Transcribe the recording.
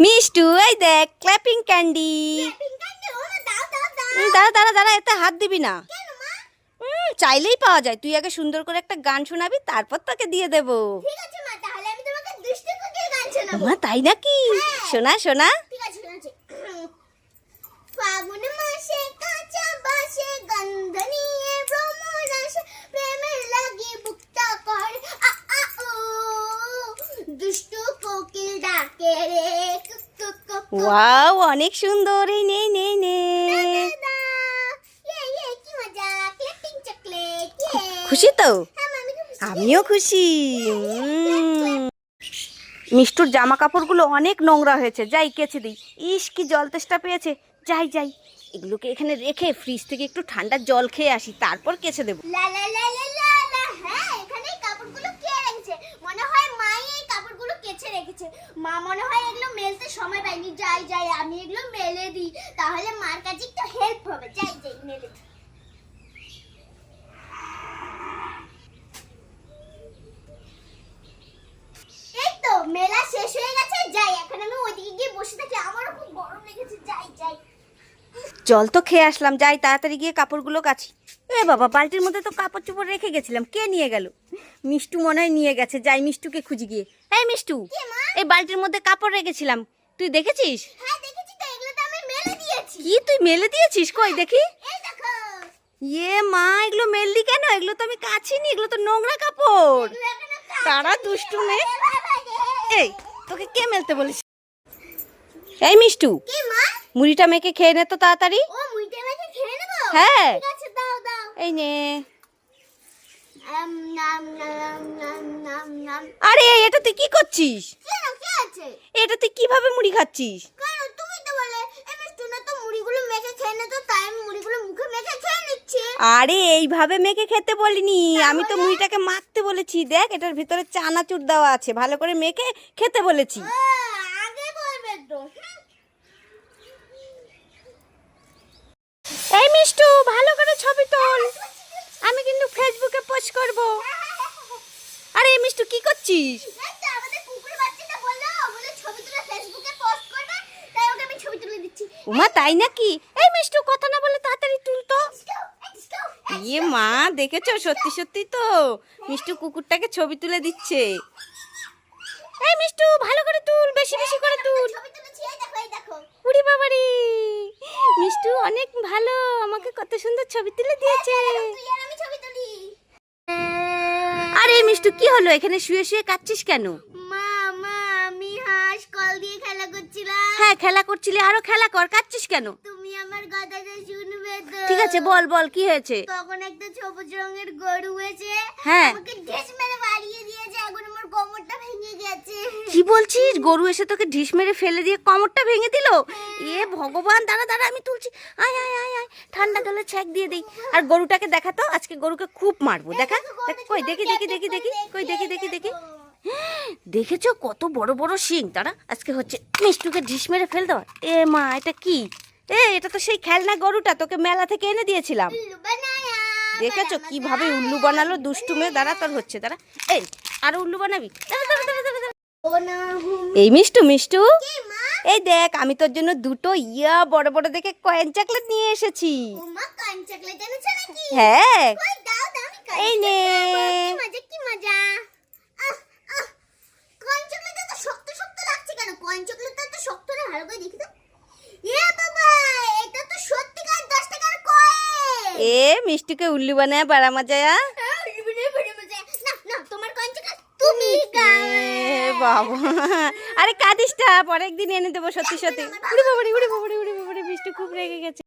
মিষ্টু এই দেখ clapping candy দাঁড়া দাঁড়া দাঁড়া এতে হাত দিবি না। উম, চাইলেই পাওয়া যায়। তুই আগে সুন্দর করে একটা গান শোনাবি তারপর তোকে দিয়ে দেবো। মা তাই নাকি? শোনা শোনা। ওয়াও অনেক সুন্দর। এই নে নে নে। খুশি তো? হ্যাঁ। আমিও খুশি। মিষ্টুর জামা কাপড়গুলো অনেক নোংরা হয়েছে। যাই কেচে দিই। ইস কি জল তেষ্টা পেয়েছে। যাই যাই। এগুলোকে এখানে রেখে ফ্রিজ থেকে একটু ঠান্ডা জল খেয়ে আসি। তারপর কেচে দেবো লা লা লা লা লা লা, হ্যাঁ, এখানে এই কাপড়গুলো কে রেখেছে? মনে হয় মাই এই কাপড়গুলো কেচে রেখেছে মা মনে হয় এগুলো মেলতে সময় পায়নি যাই যাই আমি এগুলো মেলে দিই। তাহলে মার কাছে একটু হেল্প হবে। যাই যাই মেলে দিই। মেলা শেষ হয়ে গেছে। যাই এখন আমি ওইদিকে গিয়ে বসে থাকি। আমারও খুব গরম লেগেছে। যাই যাই। জল তো খেয়ে আসলাম। যাই তাড়াতাড়ি গিয়ে কাপড়গুলো কাছি এ বাবা বালতির মধ্যে তো কাপড় চোপড় রেখে গেছিলাম। কে নিয়ে গেল? মিষ্টু মনে হয় নিয়ে গেছে। যাই মিষ্টুকে খুঁজি গিয়ে। এই মিষ্টু এই বালতির মধ্যে কাপড় রেখেছিলাম। তুই দেখেছিস? হ্যাঁ দেখেছি তো এগুলো তো আমি মেলে দিয়েছি। কি তুই মেলে দিয়েছিস? কই দেখি। ইয়ে মা এগুলো মেললি কেন? এগুলো তো আমি কাছিনি এগুলো তো নোংরা কাপড়। তারা দুষ্টু মেয়ে। এই তোকে কে মেলতে বলিস এই মিষ্টু মুড়িটা মেখে খেয়ে নে তো তাড়াতাড়ি। হ্যাঁ। এই নে। আরে এটা তুই কি করছিস? আছে। এটা তুই কীভাবে মুড়ি খাচ্ছিস? কেন? তুমি তো বলে টুনা তো মুড়িগুলো মেখে খেয়ে নিত তাই আমি মুড়িগুলো মুখে মেখে খেয়ে নিচ্ছি। আরে এইভাবে মেখে খেতে বলিনি। আমি তো মুড়িটাকে মাখতে বলেছি। দেখ এটার ভিতরে চানাচুর দেওয়া আছে। ভালো করে মেখে খেতে বলেছি। আগে বলবে তো। এই মিষ্টু ভালো করে ছবি তোল। আমি কিন্তু ফেসবুকে পোস্ট করব। আরে এই মিষ্টু কি করছিস এই তো আমাদের কুকুর বাচ্চাটা বলল বলে ছবি তুলে ফেসবুকে পোস্ট করবে তাই ওকে আমি ছবি ওমা তাই নাকি? এই মিষ্টু কথা না বলে তাড়াতাড়ি তুল তো। Let's go, let's go, let's ইয়ে মা দেখেছ? সত্যি সত্যি তো। মিষ্টু কুকুরটাকে ছবি তুলে দিচ্ছে। এই মিষ্টু ভালো করে তুল বেশি বেশি করে তুল। উড়ি বাবারি। মিষ্টু অনেক ভালো আমাকে কত সুন্দর ছবি তুলে দিয়েছে। আরে মিষ্টু কি হলো? এখানে শুয়ে শুয়ে কাচ্ছিস কেন? মা কল দিয়ে খেলা করছিলাম। হ্যাঁ খেলা করছিলি আরও খেলা কর কাচ্ছিস কেন? আমার কথাটা শুনবে তো। ঠিক আছে বল বল কি হয়েছে? তখন একটা সবুজ রঙের গরু এসে হ্যাঁ। আমাকে ঢেস মেরে বাড়িয়ে দিয়েছে এখন আমার কোমরটা ভেঙে গেছে। কি বলছিস? গরু এসে তোকে ঢিস মেরে ফেলে দিয়ে কমরটা ভেঙে দিল? এ ভগবান দাঁড়া দাঁড়া আমি তুলছি। আয় আয় আয় আয় ঠান্ডা জলে ছ্যাক দিয়ে দিই। আর গরুটাকে দেখা তো আজকে গরুকে খুব মারবো। দেখা দেখ, কই দেখি দেখি দেখি দেখি কই দেখি দেখি দেখি। দেখেছ কত বড় বড় শিং? তারা আজকে হচ্ছে মিষ্টুকে ঢিস মেরে ফেল দেওয়া এ মা এটা কি? এ এটা তো সেই খেলনা গরুটা তোকে মেলা থেকে এনে দিয়েছিলাম। দেখেছ কীভাবে উল্লু বানালো? দুষ্টু মেয়ে দাঁড়া তোর হচ্ছে দাঁড়া। এই আর উল্লু বানাবি? এই মিষ্টু মিষ্টু। এই দেখ আমি তোর জন্য দুটো ইয়া বড় বড় দেখে কয়েন চকলেট নিয়ে এসেছি। হ্যাঁ। এই নে। কি মজা কি মজা আহ আহ কয়েন চকলেটটা তো শক্ত শক্ত লাগছে কেন কয়েন চকলেটটা তো শক্ত না ভালো করে দেখি তো এ বাবা এটা তো সত্যিকার দশ টাকার কয়েন এ মিষ্টিকে উল্লু বানায় বাড়া মজায়া। বাবা। আরে কাদিসটা পরের দিন এনে দেবো সত্যি সত্যি। উড়ি বাবারি উড়ি বাবারি উড়ি বাবারি মিষ্টি খুব রেগে গেছে।